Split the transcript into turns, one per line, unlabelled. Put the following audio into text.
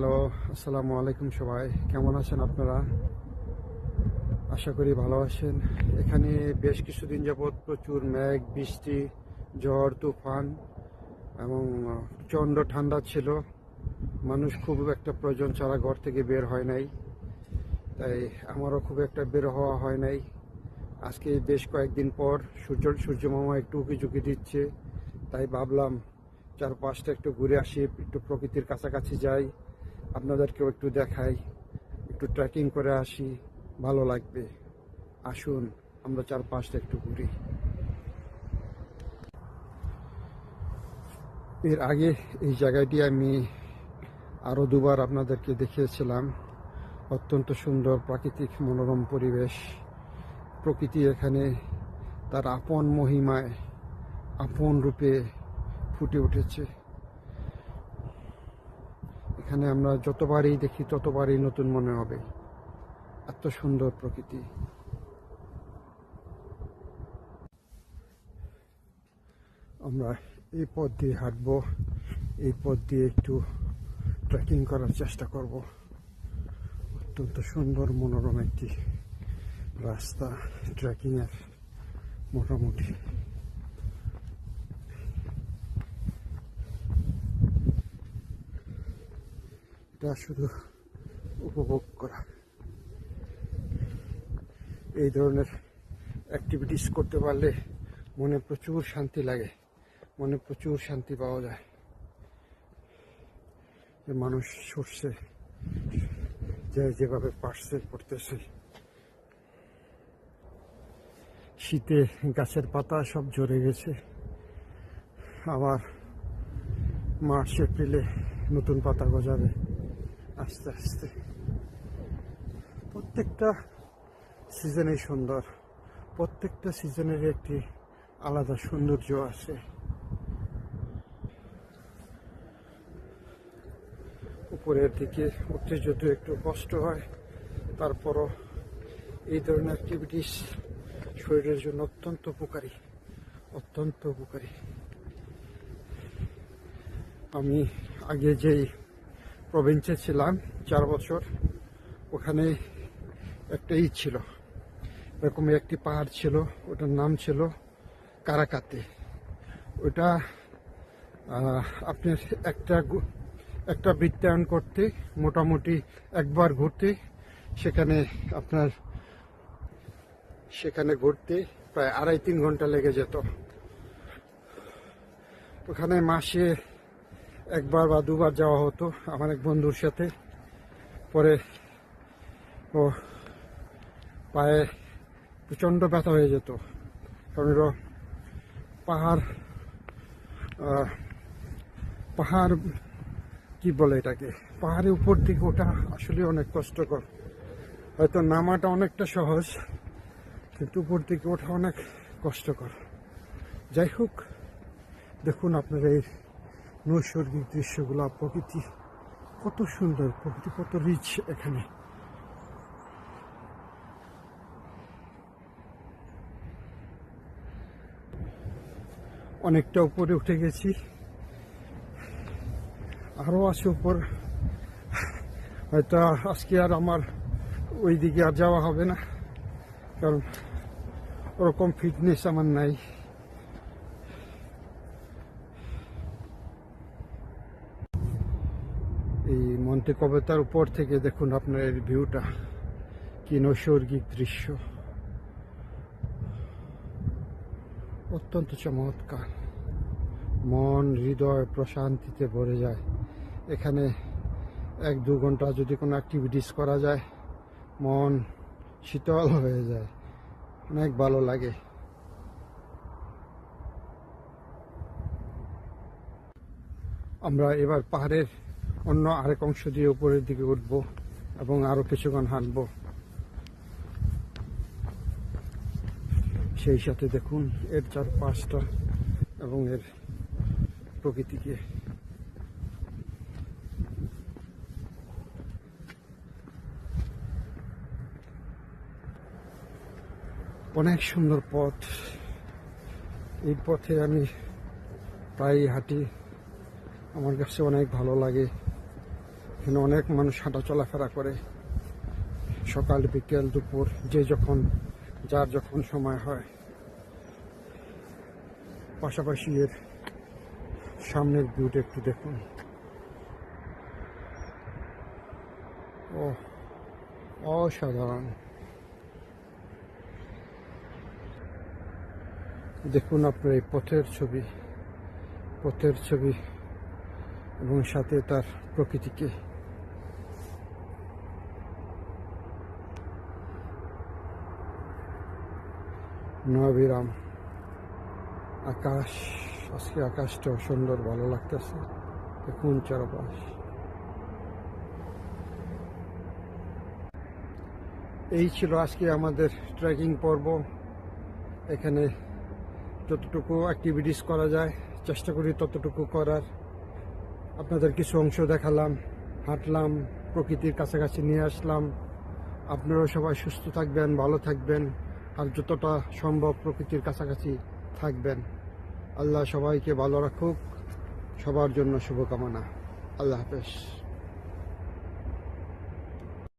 Hello, আসসালামু আলাইকুম সবাই। কেমন আছেন আপনারা? আশা করি ভালো আছেন। এখানে বেশ কিছুদিন যাবৎ প্রচুর মেঘ, বৃষ্টি, ঝড়, তুফান এবং প্রচণ্ড ঠান্ডা ছিল। মানুষ খুব একটা প্রয়োজন ছাড়া ঘর থেকে বের হয় নাই। তাই আমারও খুব একটা বের হওয়া হয় নাই। আজকে বেশ কয়েকদিন পর সূর্য সূর্য মামা একটু উকি ঝুঁকি দিচ্ছে। তাই ভাবলাম চারপাশটা একটু ঘুরে আসি, একটু প্রকৃতির কাছাকাছি যাই। আপনাদেরকেও একটু দেখাই, একটু ট্রেকিং করে আসি, ভালো লাগবে। আসুন, আমরা চারপাশটা একটু ঘুরি। এর আগে এই জায়গাটি আমি আরও দুবার আপনাদেরকে দেখিয়েছিলাম। অত্যন্ত সুন্দর প্রাকৃতিক মনোরম পরিবেশ। প্রকৃতি এখানে তার আপন মহিমায়, আপন রূপে ফুটে উঠেছে। এখানে আমরা যতবারই দেখি, ততবারই নতুন মনে হবে। এত সুন্দর প্রকৃতি। আমরা এই পথ দিয়ে হাঁটবো, এই পথ দিয়ে একটু ট্রেকিং করার চেষ্টা করব। অত্যন্ত সুন্দর মনোরম একটি রাস্তা ট্রেকিংয়ের মোটামুটি। এটা শুধু উপভোগ করা। এই ধরনের অ্যাক্টিভিটিস করতে পারলে মনে প্রচুর শান্তি লাগে, মনে প্রচুর শান্তি পাওয়া যায়। যে মানুষ সরষে যে যেভাবে পারছে, করতেছে। শীতে গাছের পাতা সব ঝরে গেছে। আবার মার্চ, এপ্রিলে নতুন পাতা গজাবে। আস্তে আস্তে। প্রত্যেকটা সিজনেই সুন্দর। প্রত্যেকটা সিজনের একটি আলাদা সৌন্দর্য আছে। উপরের দিকে উঠতে যদিও একটু কষ্ট হয়, তারপরও এই ধরনের অ্যাক্টিভিটিস শরীরের জন্য অত্যন্ত উপকারী অত্যন্ত উপকারী। আমি আগে যেই প্রভিন্সে ছিলাম, চার বছর। ওখানে একটা ই ছিল। এরকমই একটি পাহাড় ছিল, ওটার নাম ছিল কারাকাতে। ওটা আপনার একটা একটা বৃত্তায়ন করতে, মোটামুটি একবার ঘুরতে, সেখানে আপনার, সেখানে ঘুরতে প্রায় আড়াই তিন ঘণ্টা লেগে যেত। ওখানে মাসে একবার বা দুবার যাওয়া হতো আমার এক বন্ধুর সাথে। পরে ও পায়ে প্রচণ্ড ব্যথা হয়ে যেত। কারণ পাহাড় পাহাড় কি বলে এটাকে? পাহাড়ের উপর দিকে ওটা আসলে অনেক কষ্টকর। হয়তো নামাটা অনেকটা সহজ, কিন্তু উপর দিকে ওঠা অনেক কষ্টকর। যাই হোক, দেখুন আপনার এই নৈসর্গিক দৃশ্যগুলো, প্রকৃতি, কত সুন্দর, প্রকৃতি কত রিচ এখানে। অনেকটা উপরে উঠে গেছি। আরও আছে উপর। হয়তো আজকে আর আমার ওই দিকে আর যাওয়া হবে না, কারণ ওরকম ফিটনেস আমার নাই। এই মন্তে কবেতার উপর থেকে দেখুন আপনার এর ভিউটা। কি নৈসর্গিক দৃশ্য। অত্যন্ত চমৎকার। মন, হৃদয় প্রশান্তিতে ভরে যায়। এখানে এক দু ঘণ্টা যদি কোনো অ্যাক্টিভিটিস করা যায়, মন শীতল হয়ে যায়। অনেক ভালো লাগে। আমরা এবার পাহাড়ের অন্য আরেক অংশ দিয়ে উপরের দিকে উঠব এবং আরও কিছুক্ষণ হাঁটব। সেই সাথে দেখুন, এর চারপাশটা এবং এর প্রকৃতিকে। অনেক সুন্দর পথ। এই পথে আমি প্রায় হাঁটি। আমার কাছে অনেক ভালো লাগে। এখানে অনেক মানুষ হাঁটা চলাফেরা করে। সকাল, বিকেল, দুপুর, যে যখন, যার যখন সময় হয়। পাশাপাশি এর সামনের ভিউটা একটু দেখুন। ও অসাধারণ। দেখুন আপনার এই পথের ছবি পথের ছবি এবং সাথে তার প্রকৃতিকে। নবিরাম আকাশ, আজকে আকাশটাও সুন্দর, ভালো লাগতেছে। দেখুন চারপাশ। এই ছিল আজকে আমাদের ট্রেকিং পর্ব। এখানে যতটুকু অ্যাক্টিভিটিস করা যায়, চেষ্টা করি ততটুকু করার। আপনাদের কিছু অংশ দেখালাম, হাঁটলাম, প্রকৃতির কাছাকাছি নিয়ে আসলাম। আপনারাও সবাই সুস্থ থাকবেন, ভালো থাকবেন। আর যতটা সম্ভব প্রকৃতির কাছাকাছি থাকবেন। আল্লাহ সবাইকে ভালো রাখুক, সবার জন্য শুভকামনা। আল্লাহ হাফেজ।